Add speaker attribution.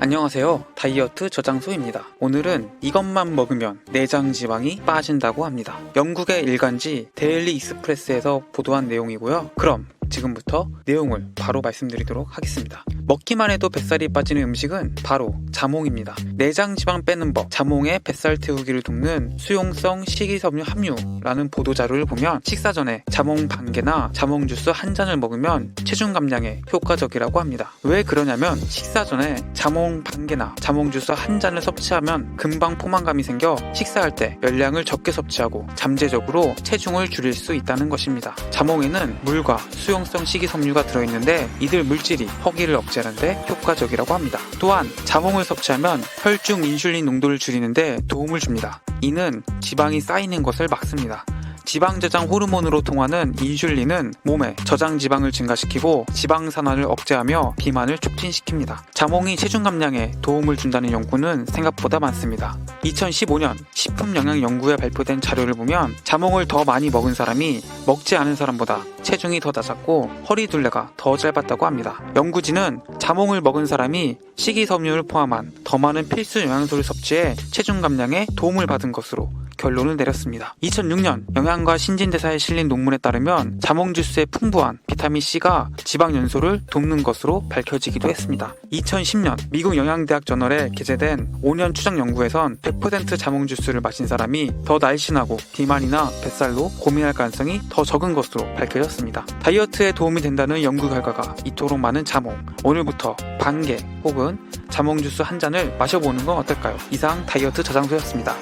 Speaker 1: 안녕하세요. 다이어트 저장소입니다. 오늘은 이것만 먹으면 내장 지방이 빠진다고 합니다. 영국의 일간지 데일리 익스프레스에서 보도한 내용이고요. 그럼 지금부터 내용을 바로 말씀드리도록 하겠습니다. 먹기만 해도 뱃살이 빠지는 음식은 바로 자몽입니다. 내장 지방 빼는 법, 자몽의 뱃살 태우기를 돕는 수용성 식이섬유 함유라는 보도 자료를 보면 식사 전에 자몽 반 개나 자몽 주스 한 잔을 먹으면 체중 감량에 효과적이라고 합니다. 왜 그러냐면 식사 전에 자몽 반 개나 자몽 주스 한 잔을 섭취하면 금방 포만감이 생겨 식사할 때 열량을 적게 섭취하고 잠재적으로 체중을 줄일 수 있다는 것입니다. 자몽에는 물과 수용성 식이섬유가 들어있는데 이들 물질이 허기를 억제 하는데 효과적이라고 합니다. 또한 자몽을 섭취하면 혈중 인슐린 농도를 줄이는데 도움을 줍니다. 이는 지방이 쌓이는 것을 막습니다. 지방 저장 호르몬으로 통하는 인슐린은 몸에 저장 지방을 증가시키고 지방 산화를 억제하며 비만을 촉진시킵니다. 자몽이 체중 감량에 도움을 준다는 연구는 생각보다 많습니다. 2015년 식품 영양 연구에 발표된 자료를 보면 자몽을 더 많이 먹은 사람이 먹지 않은 사람보다 체중이 더 낮았고 허리 둘레가 더 짧았다고 합니다. 연구진은 자몽을 먹은 사람이 식이섬유를 포함한 더 많은 필수 영양소를 섭취해 체중 감량에 도움을 받은 것으로 결론을 내렸습니다. 2006년 영양과 신진대사에 실린 논문에 따르면 자몽 주스의 풍부한 비타민 C가 지방 연소를 돕는 것으로 밝혀지기도 했습니다. 2010년 미국 영양대학 저널에 게재된 5년 추적 연구에선 100% 자몽 주스를 마신 사람이 더 날씬하고 비만이나 뱃살로 고민할 가능성이 더 적은 것으로 밝혀졌습니다. 다이어트에 도움이 된다는 연구 결과가 이토록 많은 자몽 오늘 부터 반 개 혹은 자몽 주스 한 잔을 마셔보는 건 어떨까요? 이상 다이어트 저장소였습니다.